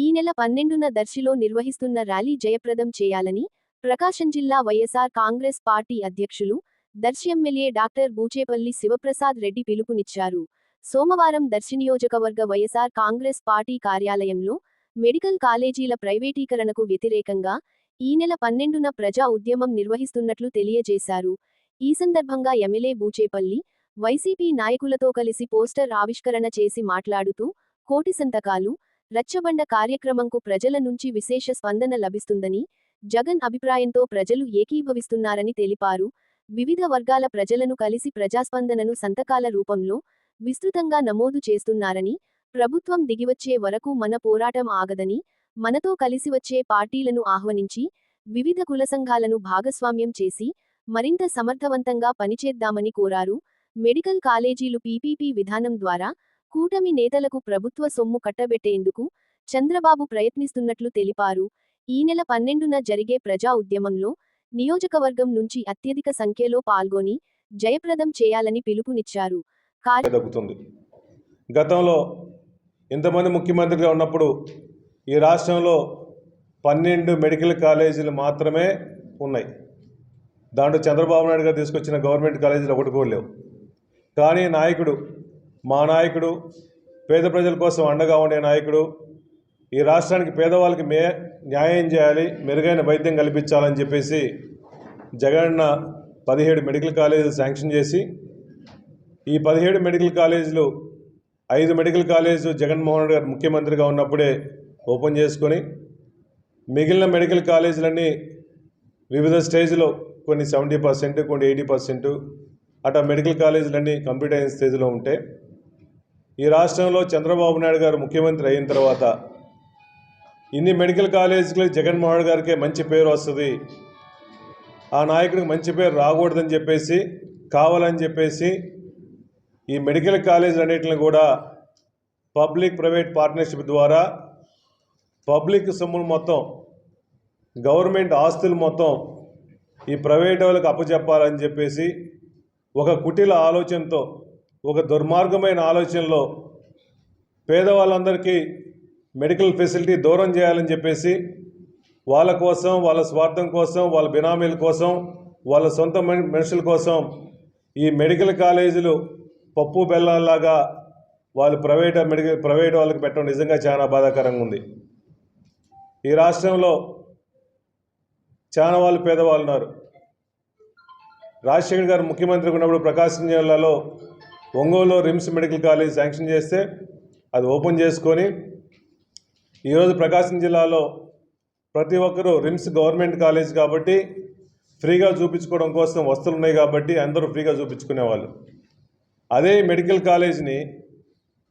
ఈ నెల పన్నెండున దర్శిలో నిర్వహిస్తున్న ర్యాలీ జయప్రదం చేయాలని ప్రకాశం జిల్లా వైఎస్ఆర్ కాంగ్రెస్ పార్టీ అధ్యక్షులు దర్శి ఎమ్మెల్యే డాక్టర్ బూచేపల్లి శివప్రసాద్ రెడ్డి పిలుపునిచ్చారు. సోమవారం దర్శి నియోజకవర్గ వైఎస్ఆర్ కాంగ్రెస్ పార్టీ కార్యాలయంలో మెడికల్ కాలేజీల ప్రైవేటీకరణకు వ్యతిరేకంగా ఈ నెల పన్నెండున ప్రజా ఉద్యమం నిర్వహిస్తున్నట్లు తెలియజేశారు. ఈ సందర్భంగా ఎమ్మెల్యే బూచేపల్లి వైసీపీ నాయకులతో కలిసి పోస్టర్ ఆవిష్కరణ చేసి మాట్లాడుతూ కోటి సంతకాలు రచ్చబండ కార్యక్రమంకు ప్రజల నుంచి విశేష స్పందన లభిస్తుందని జగన్ అభిప్రాయంతో ప్రజలు ఏకీభవిస్తున్నారని తెలిపారు. వివిధ వర్గాల ప్రజలను కలిసి ప్రజాస్పందనను సంతకాల రూపంలో విస్తృతంగా నమోదు చేస్తున్నారని ప్రభుత్వం దిగివచ్చే వరకు మన పోరాటం ఆగదని మనతో కలిసి వచ్చే పార్టీలను ఆహ్వానించి వివిధ కుల సంఘాలను భాగస్వామ్యం చేసి మరింత సమర్థవంతంగా పనిచేద్దామని కోరారు. మెడికల్ కాలేజీలు పీపీపీ విధానం ద్వారా కూటమి నేతలకు ప్రభుత్వ సొమ్ము కట్టబెట్టేందుకు చంద్రబాబు ప్రయత్నిస్తున్నట్లు తెలిపారు. ఈ నెల పన్నెండున జరిగే ప్రజా ఉద్యమంలో నియోజకవర్గం నుంచి అత్యధిక సంఖ్యలో పాల్గొని జయప్రదం చేయాలని పిలుపునిచ్చారు. కార్య గతంలో ఇంతమంది ముఖ్యమంత్రిగా ఉన్నప్పుడు ఈ రాష్ట్రంలో పన్నెండు మెడికల్ కాలేజీలు మాత్రమే ఉన్నాయి. దాంట్లో చంద్రబాబు నాయుడు గారు తీసుకొచ్చిన గవర్నమెంట్ కాలేజీలు ఒకటి కూడా లేవు. కానీ నాయకుడు మా నాయకుడు పేద ప్రజల కోసం అండగా ఉండే నాయకుడు ఈ రాష్ట్రానికి పేదవాళ్ళకి మే న్యాయం చేయాలి మెరుగైన వైద్యం కల్పించాలని చెప్పేసి జగన్న పదిహేడు మెడికల్ కాలేజీలు శాంక్షన్ చేసి ఈ పదిహేడు మెడికల్ కాలేజీలు ఐదు మెడికల్ కాలేజీలు జగన్మోహన్ రెడ్డి గారు ముఖ్యమంత్రిగా ఉన్నప్పుడే ఓపెన్ చేసుకొని మిగిలిన మెడికల్ కాలేజీలన్నీ వివిధ స్టేజ్లో కొన్ని సెవెంటీ పర్సెంట్ కొన్ని ఎయిటీ పర్సెంట్ అట్లా మెడికల్ కాలేజీలన్నీ కంప్లీట్ అయిన స్టేజ్లో ఉంటే ఈ రాష్ట్రంలో చంద్రబాబు నాయుడు గారు ముఖ్యమంత్రి అయిన తర్వాత ఇన్ని మెడికల్ కాలేజీలకు జగన్మోహన్ గారికే మంచి పేరు వస్తుంది. ఆ నాయకుడికి మంచి పేరు రాకూడదని చెప్పేసి కావాలని చెప్పేసి ఈ మెడికల్ కాలేజీలు అన్నిటిని కూడా పబ్లిక్ ప్రైవేట్ పార్ట్నర్షిప్ ద్వారా పబ్లిక్ సొమ్ములు మొత్తం గవర్నమెంట్ ఆస్తులు మొత్తం ఈ ప్రైవేట్ వాళ్ళకి అప్పచెప్పాలని చెప్పేసి ఒక కుటిల ఆలోచనతో ఒక దుర్మార్గమైన ఆలోచనలో పేదవాళ్ళందరికీ మెడికల్ ఫెసిలిటీ దూరం చేయాలని చెప్పేసి వాళ్ళ కోసం వాళ్ళ స్వార్థం కోసం వాళ్ళ బినామీల కోసం వాళ్ళ సొంత మనుషుల కోసం ఈ మెడికల్ కాలేజీలు పప్పు బెల్లంలాగా వాళ్ళు ప్రైవేట్ మెడికల్ ప్రైవేట్ వాళ్ళకి పెట్టడం నిజంగా చాలా బాధాకరంగా ఉంది. ఈ రాష్ట్రంలో చాలా వాళ్ళు పేదవాళ్ళు ఉన్నారు. రాజశేఖర్ గారు ముఖ్యమంత్రి ఉన్నప్పుడు ప్రకాశం జిల్లాలో ఒంగోలులో రిమ్స్ మెడికల్ కాలేజ్ శాంక్షన్ చేస్తే అది ఓపెన్ చేసుకొని ఈరోజు ప్రకాశం జిల్లాలో ప్రతి ఒక్కరూ రిమ్స్ గవర్నమెంట్ కాలేజ్ కాబట్టి ఫ్రీగా చూపించుకోవడం కోసం వస్తువులు ఉన్నాయి కాబట్టి అందరూ ఫ్రీగా చూపించుకునేవాళ్ళు. అదే మెడికల్ కాలేజ్ని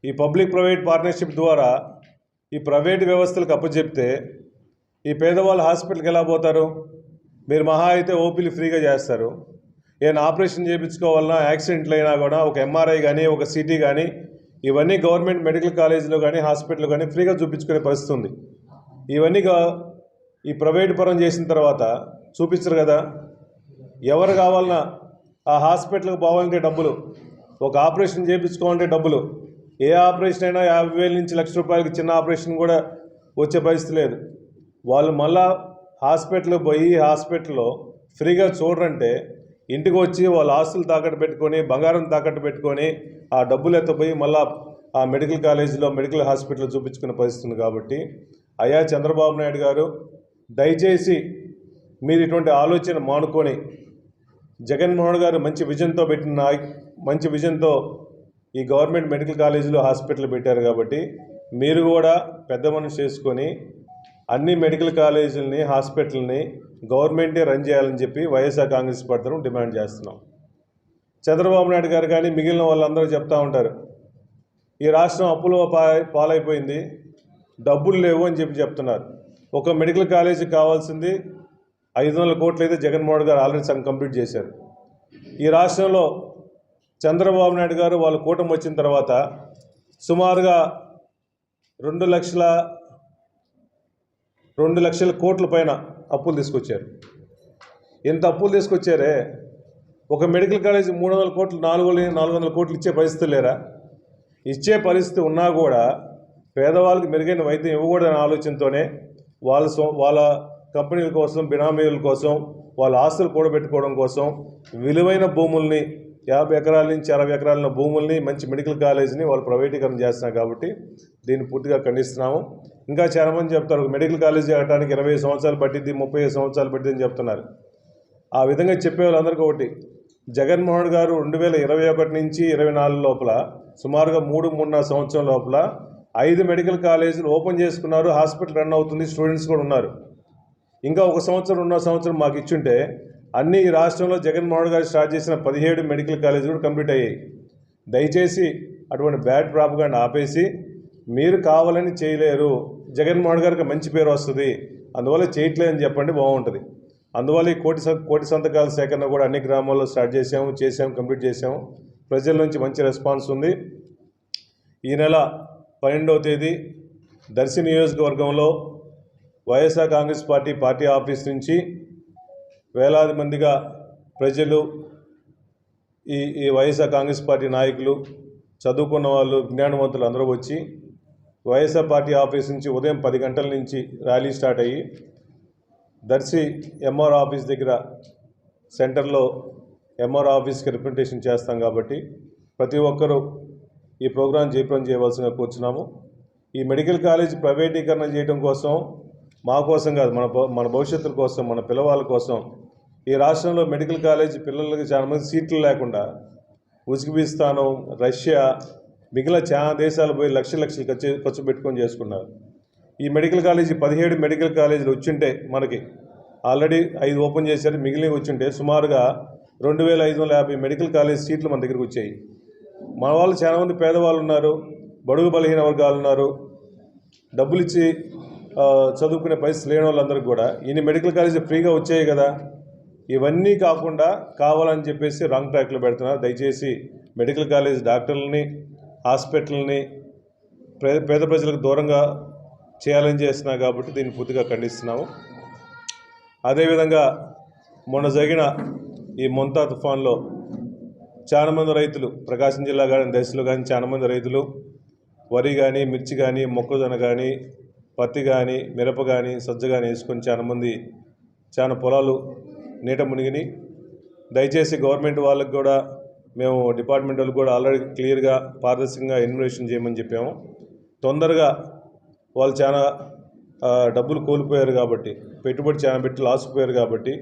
ఈ పబ్లిక్ ప్రైవేట్ పార్ట్నర్షిప్ ద్వారా ఈ ప్రైవేట్ వ్యవస్థలకు అప్పచెప్తే ఈ పేదవాళ్ళు హాస్పిటల్కి ఎలా పోతారు? మీరు మహా అయితే ఓపీలు ఫ్రీగా చేస్తారు. ఏమైనా ఆపరేషన్ చేయించుకోవాలన్నా యాక్సిడెంట్లు అయినా కూడా ఒక ఎంఆర్ఐ కానీ ఒక సిటీ కానీ ఇవన్నీ గవర్నమెంట్ మెడికల్ కాలేజీలో కానీ హాస్పిటల్లో కానీ ఫ్రీగా చూపించుకునే పరిస్థితి ఉంది. ఇవన్నీ ఈ ప్రైవేట్ పరం చేసిన తర్వాత చూపించరు కదా ఎవరు కావాలన్నా ఆ హాస్పిటల్కి పోవాలంటే డబ్బులు ఒక ఆపరేషన్ చేయించుకోవాలంటే డబ్బులు ఏ ఆపరేషన్ అయినా యాభై వేల నుంచి లక్ష రూపాయలకి చిన్న ఆపరేషన్ కూడా వచ్చే పరిస్థితి లేదు. వాళ్ళు మళ్ళా హాస్పిటల్కి పోయి హాస్పిటల్లో ఫ్రీగా చూడరంటే ఇంటికి వచ్చి వాళ్ళ ఆస్తులు తాకట్టు పెట్టుకొని బంగారం తాకట్టు పెట్టుకొని ఆ డబ్బులు ఎత్తపోయి మళ్ళా ఆ మెడికల్ కాలేజీలో మెడికల్ హాస్పిటల్ చూపించుకునే పరిస్థితుంది కాబట్టి అయ్యా చంద్రబాబు నాయుడు గారు దయచేసి మీరు ఇటువంటి ఆలోచన మానుకొని జగన్మోహన్ గారు మంచి విజన్తో పెట్టిన మంచి విజన్తో ఈ గవర్నమెంట్ మెడికల్ కాలేజీలో హాస్పిటల్ పెట్టారు కాబట్టి మీరు కూడా పెద్ద మనసు చేసుకొని అన్ని మెడికల్ కాలేజీలని హాస్పిటల్ని గవర్నమెంటే రన్ చేయాలని చెప్పి వైఎస్ఆర్ కాంగ్రెస్ పార్టీ డిమాండ్ చేస్తున్నాం. చంద్రబాబు నాయుడు గారు కానీ మిగిలిన వాళ్ళందరూ చెప్తా ఉంటారు ఈ రాష్ట్రం అప్పులో పాలైపోయింది డబ్బులు లేవు అని చెప్పి చెప్తున్నారు. ఒక మెడికల్ కాలేజీకి కావాల్సింది ఐదు వందల కోట్లు అయితే జగన్మోహన్ గారు ఆల్రెడీ సగం కంప్లీట్ చేశారు. ఈ రాష్ట్రంలో చంద్రబాబు నాయుడు గారు వాళ్ళ కూటమి వచ్చిన తర్వాత సుమారుగా రెండు లక్షల రెండు లక్షల కోట్ల పైన అప్పులు తీసుకొచ్చారు. ఎంత అప్పులు తీసుకొచ్చారే? ఒక మెడికల్ కాలేజ్ మూడు వందల కోట్లు నాలుగు నాలుగు వందల కోట్లు ఇచ్చే పరిస్థితి లేరా? ఇచ్చే పరిస్థితి ఉన్నా కూడా పేదవాళ్ళకి మెరుగైన వైద్యం ఇవ్వకూడదనే ఆలోచనతోనే వాళ్ళ సో వాళ్ళ కంపెనీల కోసం బినామీల కోసం వాళ్ళ ఆస్తులు కూడబెట్టుకోవడం కోసం విలువైన భూముల్ని యాభై ఎకరాల నుంచి అరవై ఎకరాల భూముల్ని మంచి మెడికల్ కాలేజీని వాళ్ళు ప్రైవేటీకరణ చేస్తున్నారు కాబట్టి దీన్ని పూర్తిగా ఖండిస్తున్నాము. ఇంకా చాలామంది చెప్తారు ఒక మెడికల్ కాలేజ్ చేయడానికి ఇరవై సంవత్సరాలు పట్టింది ముప్పై సంవత్సరాలు పట్టింది అని చెప్తున్నారు. ఆ విధంగా చెప్పే వాళ్ళందరికీ ఒకటి జగన్మోహన్ గారు రెండు వేల ఇరవై ఒకటి నుంచి ఇరవై నాలుగు లోపల సుమారుగా మూడు మూడున్నర సంవత్సరం లోపల ఐదు మెడికల్ కాలేజీలు ఓపెన్ చేసుకున్నారు హాస్పిటల్ రన్ అవుతుంది స్టూడెంట్స్ కూడా ఉన్నారు. ఇంకా ఒక సంవత్సరం రెండో సంవత్సరం మాకు ఇచ్చుంటే అన్ని ఈ రాష్ట్రంలో జగన్మోహన్ గారు స్టార్ట్ చేసిన పదిహేడు మెడికల్ కాలేజీలు కూడా కంప్లీట్ అయ్యాయి. దయచేసి అటువంటి బ్యాడ్ ప్రాపగాండ్ ఆపేసి మీరు కావాలని చేయలేరు జగన్మోహన్ గారికి మంచి పేరు వస్తుంది. అందువల్ల చేయట్లేదని చెప్పండి బాగుంటుంది. అందువల్ల ఈ కోటి కోటి సంతకాల సేకరణ కూడా అన్ని గ్రామాల్లో స్టార్ట్ చేసాము చేసాము కంప్లీట్ చేసాము ప్రజల నుంచి మంచి రెస్పాన్స్ ఉంది. ఈ నెల పన్నెండవ తేదీ దర్శి నియోజకవర్గంలో YSR Congress party party office నుంచి వేలాది మందిగా ప్రజలు ఈ ఈ వైఎస్ఆర్ కాంగ్రెస్ పార్టీ నాయకులు చదువుకున్న వాళ్ళు జ్ఞానవంతులు అందరూ వచ్చి వైఎస్ఆర్ పార్టీ ఆఫీస్ నుంచి ఉదయం పది గంటల నుంచి ర్యాలీ స్టార్ట్ అయ్యి దర్శి ఎంఆర్ ఆఫీస్ దగ్గర సెంటర్లో ఎంఆర్ ఆఫీస్కి రిప్రజెంటేషన్ చేస్తాం కాబట్టి ప్రతి ఒక్కరూ ఈ ప్రోగ్రాం జయప్రదం చేయవలసిందిగా కూర్చున్నాము. ఈ మెడికల్ కాలేజ్ ప్రైవేటీకరణ చేయడం కోసం మా కోసం కాదు మన మన భవిష్యత్తు కోసం మన పిల్లవాళ్ళ కోసం ఈ రాష్ట్రంలో మెడికల్ కాలేజ్ పిల్లలకి చాలామంది సీట్లు లేకుండా ఉజ్బెకిస్తాను రష్యా మిగిలిన చాలా దేశాలు పోయి లక్ష లక్షలు ఖర్చు ఖర్చు పెట్టుకొని చేసుకున్నారు. ఈ మెడికల్ కాలేజీ పదిహేడు మెడికల్ కాలేజీలు వచ్చింటే మనకి ఆల్రెడీ ఐదు ఓపెన్ చేశారు మిగిలినవి వచ్చింటే సుమారుగా రెండు వేల ఐదు వందల యాభై మెడికల్ కాలేజ్ సీట్లు మన దగ్గరికి వచ్చాయి. మన వాళ్ళు చాలామంది పేదవాళ్ళు ఉన్నారు బడుగు బలహీన వర్గాలు ఉన్నారు డబ్బులు ఇచ్చి చదువుకునే పరిస్థితి లేని వాళ్ళందరికీ కూడా ఇన్ని మెడికల్ కాలేజీ ఫ్రీగా వచ్చాయి కదా ఇవన్నీ కాకుండా కావాలని చెప్పేసి రాంగ్ ట్రాక్లో పెడుతున్నారు. దయచేసి మెడికల్ కాలేజ్ డాక్టర్లని హాస్పిటల్ని పేద పేద ప్రజలకు దూరంగా చేయాలని చేస్తున్నారు కాబట్టి దీన్ని పూర్తిగా ఖండిస్తున్నాము. అదేవిధంగా మొన్న జరిగిన ఈ మొంతా తుఫాన్లో చాలామంది రైతులు ప్రకాశం జిల్లా కానీ దశలో కానీ చాలామంది రైతులు వరి కానీ మిర్చి కానీ మొక్కజొన్న కానీ పత్తి కానీ మిరప కానీ సజ్జ కానీ వేసుకొని చాలామంది చాలా పొలాలు నీట మునిగినాయి. దయచేసి గవర్నమెంట్ వాళ్ళకి కూడా మేము డిపార్ట్మెంట్ వాళ్ళు కూడా ఆల్రెడీ క్లియర్గా పారదర్శకంగా ఇన్వెస్టిగేషన్ చేయమని చెప్పాము. తొందరగా వాళ్ళు చాలా డబ్బులు కోల్పోయారు కాబట్టి పెట్టుబడి చాలా పెట్టి లాసిపోయారు కాబట్టి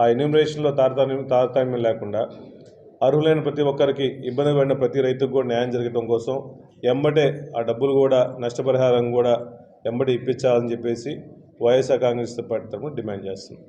ఆ ఎన్యూమరేషన్లో తారతమ్యం తారతమ్యం లేకుండా అర్హులైన ప్రతి ఒక్కరికి ఇబ్బంది పడిన ప్రతి రైతుకు కూడా న్యాయం జరగడం కోసం ఎంబటే ఆ డబ్బులు కూడా నష్టపరిహారం కూడా ఎంబటి ఇప్పించాలని చెప్పేసి వైఎస్ఆర్ కాంగ్రెస్ పార్టీ తరఫున డిమాండ్ చేస్తుంది